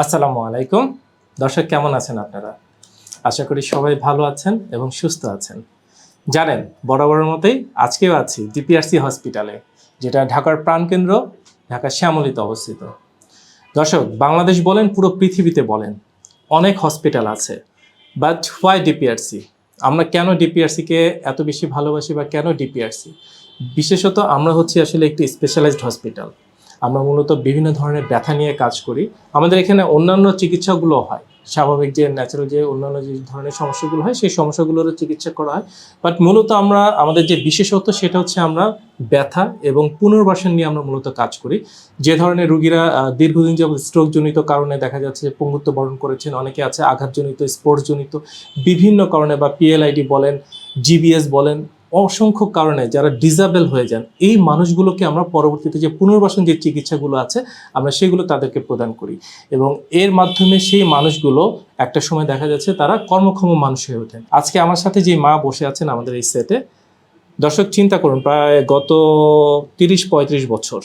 আসসালামু আলাইকুম। দর্শক, কেমন আছেন আপনারা? আশা করি সবাই ভালো আছেন এবং সুস্থ আছেন। জানেন, বরাবরের মতোই আজকেও আছি ডিপিআরসি হসপিটালে, যেটা ঢাকার প্রাণকেন্দ্র ঢাকার শ্যামলীতে অবস্থিত। দর্শক, বাংলাদেশ বলেন, পুরো পৃথিবীতে বলেন, অনেক হসপিটাল আছে। But why DPRC? আমরা কেন ডিপিআরসিকে এত বেশি ভালোবাসি বা কেন ডিপিআরসি? বিশেষত আমরা হচ্ছি আসলে একটি স্পেশালাইজড হসপিটাল। আমরা মূলত বিভিন্ন ধরনের ব্যথা নিয়ে কাজ করি। আমাদের এখানে অন্যান্য চিকিৎসাগুলো হয়। স্বাভাবিক যে ন্যাচারাল যে অন্যান্য যে ধরনের সমস্যাগুলো হয়, সেই সমস্যাগুলোরও চিকিৎসা করা হয়। বাট মূলত আমরা, আমাদের যে বিশেষত্ব সেটা হচ্ছে আমরা ব্যথা এবং পুনর্বাসন নিয়ে আমরা মূলত কাজ করি। যে ধরনের রুগীরা দীর্ঘদিন যাবত স্ট্রোকজনিত কারণে দেখা যাচ্ছে পঙ্গুত্ব বরণ করেছেন, অনেকে আছে আঘাতজনিত স্পোর্টসজনিত বিভিন্ন কারণে বা পিএলআইডি বলেন জিবিএস বলেন অসংখ্য কারণে যারা ডিজাবেল হয়ে যান, এই মানুষগুলোকে আমরা পরবর্তীতে যে পুনর্বাসন যে চিকিৎসাগুলো আছে, আমরা সেগুলো তাদেরকে প্রদান করি। এবং এর মাধ্যমে সেই মানুষগুলো একটা সময় দেখা যাচ্ছে তারা কর্মক্ষম মানুষ হয়ে ওঠেন। আজকে আমার সাথে যে মা বসে আছেন আমাদের এই সেটে দর্শক চিন্তা করুন, প্রায় গত তিরিশ পঁয়ত্রিশ বছর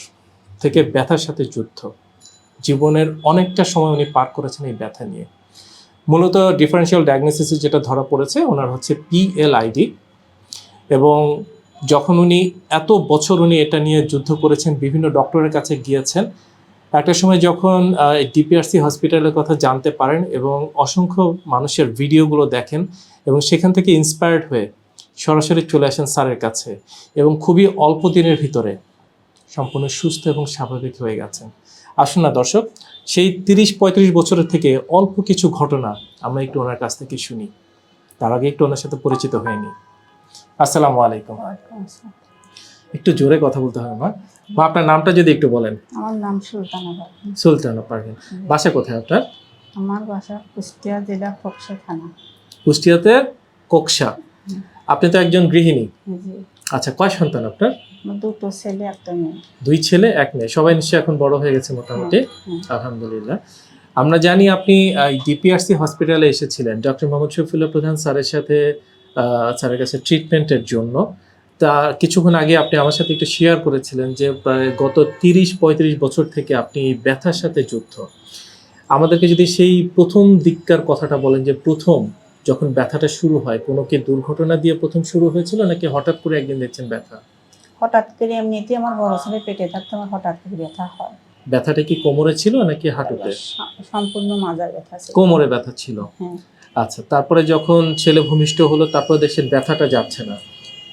থেকে ব্যথার সাথে যুদ্ধ। জীবনের অনেকটা সময় উনি পার করেছেন এই ব্যথা নিয়ে। মূলত ডিফারেন্সিয়াল ডায়াগনোসিসে যেটা ধরা পড়েছে, ওনার হচ্ছে পিএলআইডি এবং যখন উনি এত বছর উনি এটা নিয়ে যুদ্ধ করেছেন, বিভিন্ন ডক্টরের কাছে গিয়েছেন, একটা সময় যখন ডিপিআরসি হসপিটালের কথা জানতে পারেন এবং অসংখ্য মানুষের ভিডিওগুলো দেখেন এবং সেখান থেকে ইন্সপায়ার্ড হয়ে সরাসরি চলে আসেন স্যারের কাছে এবং খুবই অল্প দিনের ভিতরে সম্পূর্ণ সুস্থ এবং স্বাভাবিক হয়ে গেছেন। আসুন না দর্শক, সেই তিরিশ পঁয়ত্রিশ বছরের থেকে অল্প কিছু ঘটনা আমরা একটু ওনার কাছ থেকে শুনি। তার আগে একটু ওনার সাথে পরিচিত হয়নি আসসালামু আলাইকুম। একটু জোরে কথা বলতে হবে মা। মা আপনার নামটা যদি একটু বলেন। আমার নাম সুলতানা সুলতানা পারভিন। বাসা কোথায় আপনার? আমার বাসা কুষ্টিয়া জেলা ফকসা থানা। কুষ্টিয়াতে কোকসা। আপনি তো একজন গৃহিণী। আচ্ছা কয় সন্তান আপনার? দুটো ছেলে একটা মেয়ে। দুই ছেলে এক মেয়ে। সবাই নিশ্চয়ই এখন বড় হয়ে গেছে মোটামুটি। আলহামদুলিল্লাহ। আমরা জানি আপনি ডিপিআরসি হসপিটালে এসেছিলেন। ডক্টর মোহাম্মদ শফিউল্লাহ প্রধান স্যারের সাথে স্যারের কাছে ট্রিটমেন্টের জন্য। তা কিছুক্ষণ আগে আপনি আমার সাথে একটু শেয়ার করেছিলেন যে প্রায় গত তিরিশ পঁয়ত্রিশ বছর থেকে আপনি ব্যথার সাথে যুদ্ধ আমাদেরকে যদি সেই প্রথম দিককার কথাটা বলেন যে প্রথম যখন ব্যথাটা শুরু হয় কোনো কি দুর্ঘটনা দিয়ে প্রথম শুরু হয়েছিল নাকি হঠাৎ করে একদিন দেখছেন ব্যথা? হঠাৎ করে এমনিতে আমার বড় ছেলে পেটে থাকতে আমার হঠাৎ করে ব্যথা হয়। ব্যথাটা কি কোমরে ছিল নাকি হাঁটুতে? সম্পূর্ণ মাজার ব্যথা ছিল। কোমরে ব্যথা ছিল। হ্যাঁ। আচ্ছা তারপরে যখন ছেলে ভূমিষ্ঠ হলো তারপরে দেখছেন ব্যথাটা যাচ্ছে না।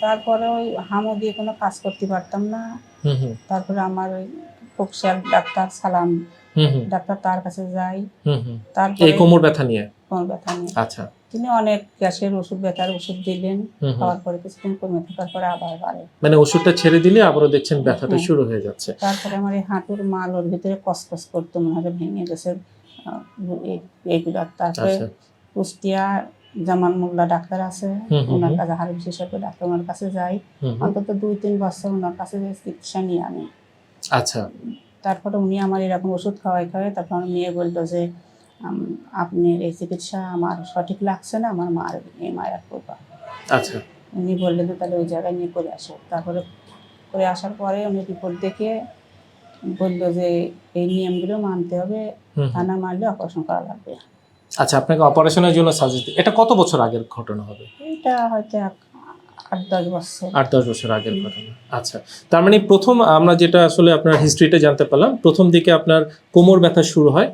তারপরে ওই হামো দিয়ে কোনো কাজ করতে পারতাম না। তারপরে আমার ওই ফকসার ডাক্তার সালাম ডাক্তার তার কাছে যাই। তারপরে কোমর ব্যথা নিয়ে? কোমর ব্যথা নিয়ে। আচ্ছা। তিনি অনেক গ্যাসের ওষুধ ব্যথার ওষুধ দিলেন। খাওয়ার পরে কিছুদিন কমে থাকার পরে আবার বাড়ে। মানে ওষুধটা ছেড়ে দিলে আবারও দেখছেন ব্যথাটা শুরু হয়ে যাচ্ছে। তারপরে আমার এই হাঁটুর মাল ওর ভিতরে কসকস করতো মনে হয় ভেঙে গেছে এইগুলা। তারপরে আচ্ছা। কুষ্টিয়া জামান মোল্লা ডাক্তার আছে। ওনার কাছে হাড় বিশেষজ্ঞ ডাক্তার ওনার কাছে যাই। অন্তত দুই তিন বছর ওনার কাছে চিকিৎসা নিয়ে আমি আচ্ছা। তারপরে উনি আমার এরকম ওষুধ খাওয়াই খাওয়াই তারপর আমার মেয়ে বলল যে আপনার এই চিকিৎসা আমার সঠিক লাগছে না আমার মার এই মায়ের করবা আচ্ছা। উনি বললেন যে তাহলে ওই জায়গায় নিয়ে করে আসো। তারপরে করে আসার পরে উনি রিপোর্ট দেখে বলল যে এই নিয়মগুলো মানতে হবে। হুম হুম। তা না মানলে অপারেশন করা লাগবে। আচ্ছা আপনাকে অপারেশনের জন্য সাজেস্ট এটা কত বছর আগের ঘটনা হবে? এটা হয়তো আট দশ বছর। আট দশ বছর আগের ঘটনা। আচ্ছা তার মানে প্রথম আমরা যেটা আসলে আপনার হিস্ট্রিটা জানতে পারলাম প্রথম দিকে আপনার কোমর ব্যথা শুরু হয়।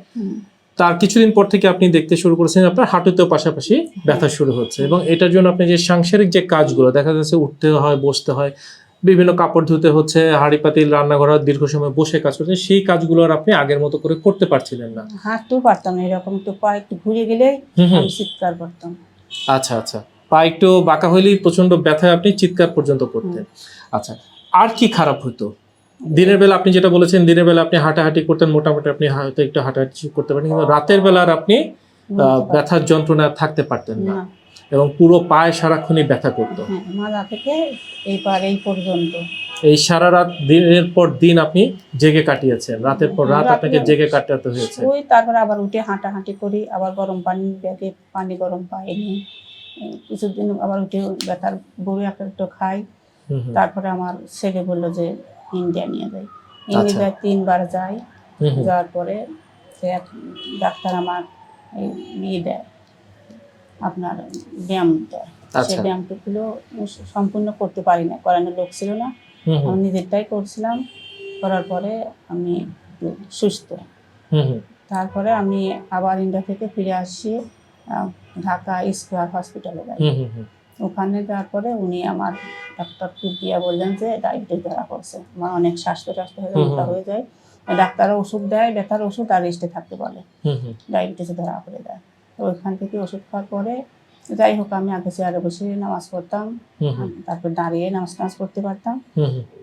তার কিছুদিন পর থেকে আপনি দেখতে শুরু করেছেন আপনার হাঁটুতেও পাশাপাশি ব্যথা শুরু হচ্ছে এবং এটার জন্য আপনি যে সাংসারিক যে কাজগুলো দেখা যাচ্ছে উঠতে হয় বসতে হয় বিভিন্ন কাপড় ধুতে হচ্ছে হাঁড়ি পাতিল রান্নাঘর দীর্ঘ সময় বসে কাজ করছে সেই কাজগুলো আর আপনি আগের মতো করে করতে পারছিলেন না। হাঁটতেও পারতাম না এরকম একটু পা একটু ঘুরে গেলেই আমি চিৎকার করতাম। আচ্ছা আচ্ছা। পা একটু বাঁকা হইলেই প্রচণ্ড ব্যথায় আপনি চিৎকার পর্যন্ত করতেন। আচ্ছা আর কি খারাপ হতো? দিনের বেলা আপনি যেটা বলেছেন দিনের বেলা আপনি হাঁটাহাঁটি করতেন মোটামুটি আপনি হয়তো একটু হাঁটাহাঁটি করতে পারেন কিন্তু রাতের বেলা আর আপনি আহ, ব্যথার যন্ত্রণা থাকতে পারতেন না। এবং পুরো পায়ে সারাক্ষণই ব্যথা করতো। হ্যাঁ মাজা থেকে এই পার এই পর্যন্ত। এই সারা রাত দিনের পর দিন আপনি জেগে কাটিয়েছেন। রাতের পর রাত আপনাকে জেগে কাটাতে হয়েছে। ওই তারপর আবার উঠে হাঁটাহাঁটি করি আবার গরম পানি ব্যাগে পানি গরম পাই নিই কিছুদিন আবার উঠে ব্যথার বড়ি একটা একটু খাই। তারপরে আমার ছেলে বলল যে ইন্ডিয়া নিয়ে যাই। আচ্ছা। ইন্ডিয়া তিনবার যাই। যাওয়ার পরে সে এক ডাক্তার আমার এই ইয়ে দেয়। আপনার ব্যায়াম দেয়। সে আচ্ছা। ব্যায়ামটুকুলো সম্পূর্ণ করতে পারি না করানোর লোক ছিল না। আমি নিজেরটাই করছিলাম করার পরে আমি সুস্থ। তারপরে আমি আবার ইন্ডিয়া থেকে ফিরে আসি ঢাকা স্কোয়ার হসপিটালে যাই। ওখানে যাওয়ার পরে উনি আমার ডাক্তারকে দিয়ে বললেন যে ডায়াবেটিস ধরা পড়ছে। আমার অনেক স্বাস্থ্য স্বাস্থ্য হয়ে মোটা হয়ে যায়। ডাক্তারও ওষুধ দেয় ব্যথার ওষুধ আর রেস্টে থাকতে বলে। হুম ধরা পড়ে দেয় তো ওইখান থেকে ওষুধ খাওয়ার পরে যাই হোক আমি আগে চেয়ারে বসে নামাজ পড়তাম। তারপর দাঁড়িয়ে নামাজ টামাজ পড়তে পারতাম।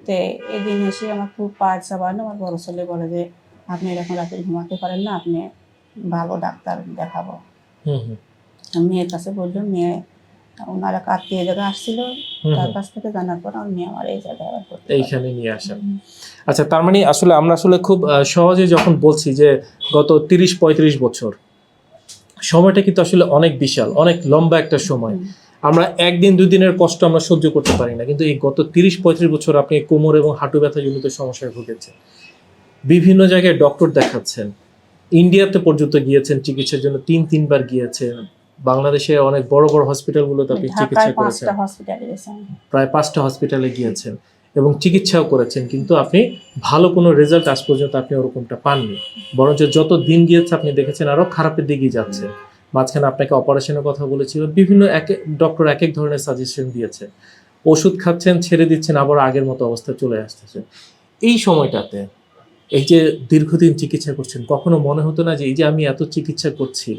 তো এদিন এসে আমার খুব পায়ের চাবানো আমার বড় ছেলে বলে যে আপনি এরকম রাতে ঘুমাতে পারেন না আপনি ভালো ডাক্তার দেখাবো। হুম হুম। মেয়ের কাছে বলল মেয়ে ওনার এক আত্মীয় জায়গায় আসছিল। তার কাছ থেকে জানার পর আমার মেয়ে আমার এই জায়গায় এইখানে নিয়ে আসেন। আচ্ছা তার মানে আসলে আমরা আসলে খুব সহজে যখন বলছি যে গত তিরিশ পঁয়ত্রিশ বছর সময়টা কিন্তু আসলে অনেক বিশাল অনেক লম্বা একটা সময়। আমরা একদিন দুই দিনের কষ্ট আমরা সহ্য করতে পারি না। কিন্তু এই গত তিরিশ পঁয়ত্রিশ বছর আপনি কোমর এবং হাঁটু ব্যথা জনিত সমস্যায় ভুগেছেন। বিভিন্ন জায়গায় ডক্টর দেখাচ্ছেন। ইন্ডিয়াতে পর্যন্ত গিয়েছেন চিকিৎসার জন্য তিন তিনবার গিয়েছেন। বাংলাদেশে অনেক বড় বড় হসপিটালগুলোতে আপনি চিকিৎসা করেছেন। প্রায় পাঁচটা হসপিটালে গিয়েছেন। এবং চিকিৎসাও করেছেন, কিন্তু আপনি ভালো কোনো রেজাল্ট আজ পর্যন্ত আপনি ওরকমটা পাননি। বরঞ্চ যত দিন গিয়েছে আপনি দেখেছেন আরও খারাপের দিকেই যাচ্ছে। মাঝখানে আপনাকে অপারেশনের কথা বলেছিল, বিভিন্ন এক ডক্টর এক এক ধরনের সাজেশন দিয়েছে। ওষুধ খাচ্ছেন, ছেড়ে দিচ্ছেন, আবার আগের মতো অবস্থা চলে আসতেছে। এই সময়টাতে এই যে দীর্ঘদিন চিকিৎসা করছেন, কখনো মনে হতো না যে এই যে আমি এত চিকিৎসা করছি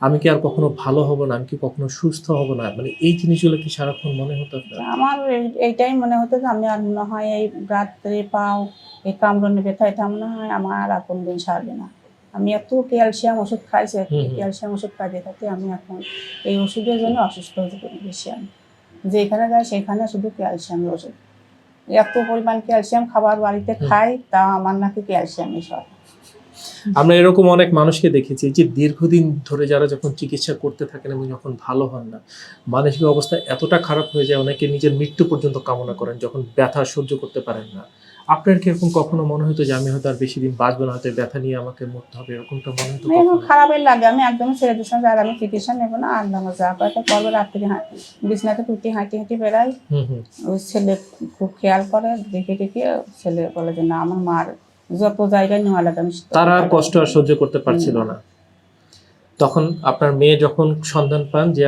আমি কি আর কখনো ভালো হব না? আমি কি কখনো সুস্থ হব না? মানে এই জিনিসগুলো কি সারাক্ষণ মনে হতো আপনার? আমার এই- এইটাই মনে হতো যে আমি আর মনে হয় এই রাত্রে পাও এই কামড়নে ব্যথা এটা মনে হয় আমার আর কোনদিন সারবে না। আমি এত ক্যালসিয়াম ওষুধ খাইছি। ক্যালসিয়াম ওষুধ খাইতে থাকতে আমি এখন এই ওষুধের জন্য অসুস্থ হতে পারি বেশি আমি। যেখানে যাই সেখানে শুধু ক্যালসিয়ামের ওষুধ। এত পরিমাণ ক্যালসিয়াম খাবার বাড়িতে খাই তা আমার নাকি ক্যালসিয়ামই সব। আমরা এরকম অনেক মানুষকে দেখেছি যে দীর্ঘদিন ধরে যারা যখন চিকিৎসা করতে থাকেন এবং যখন ভালো হন না মানসিক অবস্থা এতটা খারাপ হয়ে যায় অনেকে নিজের মৃত্যু পর্যন্ত কামনা করেন যখন ব্যথা সহ্য করতে পারেন না। আপনার কি এরকম কখনো মনে হতো যে আমি হয়তো আর বেশি দিন বাঁচবো না হয়তো ব্যথা নিয়ে আমাকে মরতে হবে এরকমটা মনে হতো খারাপের লাগে। আমি একদম ছেড়ে দিচ্ছিলাম যে আর আমি চিকিৎসা নেব না আল্লাহ আমার যা পায় তা করব। রাত্রি বিছনাতে টুটি হাঁটি হাঁটি বেড়াই। ওই ছেলে খুব খেয়াল করে দেখে দেখে ছেলে বলে যে না আমার মার যত জায়গায় নেওয়া লাগে আমি তারা কষ্ট আর সহ্য করতে পারছিল না। তখন আপনার মেয়ে যখন সন্ধান পান যে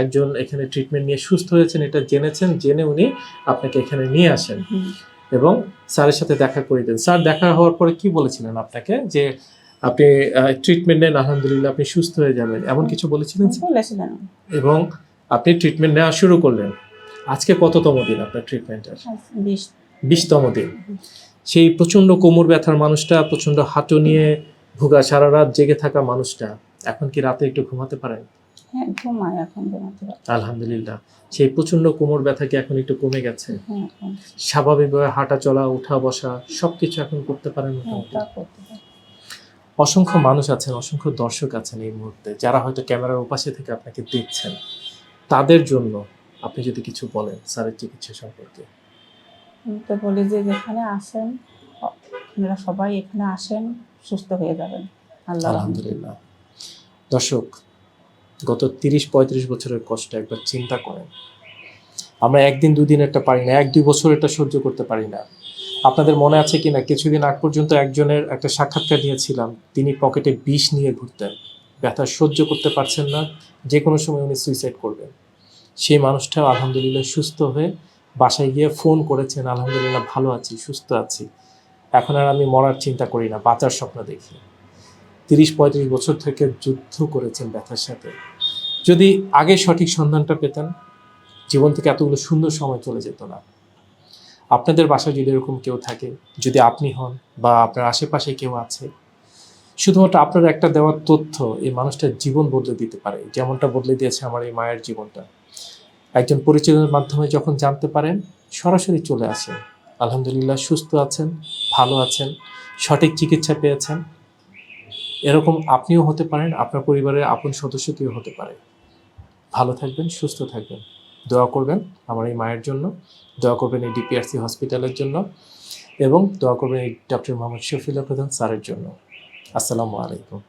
একজন এখানে ট্রিটমেন্ট নিয়ে সুস্থ হয়েছেন এটা জেনেছেন জেনে উনি আপনাকে এখানে নিয়ে আসেন। এবং স্যারের সাথে দেখা করে দেন। স্যার দেখা হওয়ার পরে কি বলেছিলেন আপনাকে? যে আপনি ট্রিটমেন্ট নেন আলহামদুলিল্লাহ আপনি সুস্থ হয়ে যাবেন এমন কিছু বলেছিলেন এবং আপনি ট্রিটমেন্ট নেওয়া শুরু করলেন। আজকে কততম দিন আপনার ট্রিটমেন্টের বিশতম দিন। সেই প্রচণ্ড কোমর ব্যথার মানুষটা প্রচণ্ড হাঁটু নিয়ে ভোগা সারা রাত জেগে থাকা মানুষটা এখন কি রাতে একটু ঘুমাতে পারেন হ্যাঁ ঘুমায় এখন ঘুমাতে পারে। আলহামদুলিল্লাহ। সেই প্রচণ্ড কোমর ব্যথা কি এখন একটু কমে গেছে? হ্যাঁ এখন স্বাভাবিকভাবে হাঁটা চলা উঠা বসা সবকিছু এখন করতে পারেন হ্যাঁ মোটামুটি। তা করতে পারে। অসংখ্য মানুষ আছেন অসংখ্য দর্শক আছেন এই মুহূর্তে যারা হয়তো ক্যামেরার ওপাশে থেকে আপনাকে দেখছেন। তাদের জন্য আপনি যদি কিছু বলেন স্যারের চিকিৎসা সম্পর্কে। তো বলি যে যেখানে আসেন, আপনারা সবাই এখানে আসেন, সুস্থ হয়ে যাবেন। আল্লাহ আলহামদুলিল্লাহ। দর্শক, গত তিরিশ পঁয়ত্রিশ বছরের কষ্ট একবার চিন্তা করেন। আমরা একদিন দুদিন একটা পারি না, এক, দুই বছর এটা সহ্য করতে পারি না। আপনাদের মনে আছে কিনা? কিছুদিন আগ পর্যন্ত একজনের একটা সাক্ষাৎকার নিয়েছিলাম। তিনি পকেটে বিষ নিয়ে ঘুরতেন। ব্যথা সহ্য করতে পারছেন না। যে কোনো সময় উনি সুইসাইড করবেন। সেই মানুষটাও আলহামদুলিল্লাহ সুস্থ হয়ে বাসায় গিয়ে ফোন করেছেন, আলহামদুলিল্লাহ ভালো আছি, সুস্থ আছি। এখন আর আমি মরার চিন্তা করি না, বাঁচার স্বপ্ন দেখি। তিরিশ পঁয়ত্রিশ বছর থেকে যুদ্ধ করেছেন ব্যথার সাথে। যদি আগে সঠিক সন্ধানটা পেতেন, জীবন থেকে এতগুলো সুন্দর সময় চলে যেত না। আপনাদের বাসায় যদি এরকম কেউ থাকে, যদি আপনি হন বা আপনার আশেপাশে কেউ আছে, শুধুমাত্র আপনার একটা দেওয়ার তথ্য এই মানুষটার জীবন বদলে দিতে পারে। যেমনটা বদলে দিয়েছে আমার এই মায়ের জীবনটা। একজন পরিচিতের মাধ্যমে যখন জানতে পারেন, সরাসরি চলে আসেন। আলহামদুলিল্লাহ সুস্থ আছেন, ভালো আছেন, সঠিক চিকিৎসা পেয়েছেন। এরকম আপনিও হতে পারেন, আপনার পরিবারের আপন সদস্য কেউ হতে পারে। ভালো থাকবেন, সুস্থ থাকবেন। দোয়া করবেন আমার এই মায়ের জন্য, দোয়া করবেন এই ডিপিআরসি হসপিটালের জন্য এবং দোয়া করবেন এই ডক্টর মোহাম্মদ শফিউল্লাহ প্রধান স্যারের জন্য। আসসালামু আলাইকুম।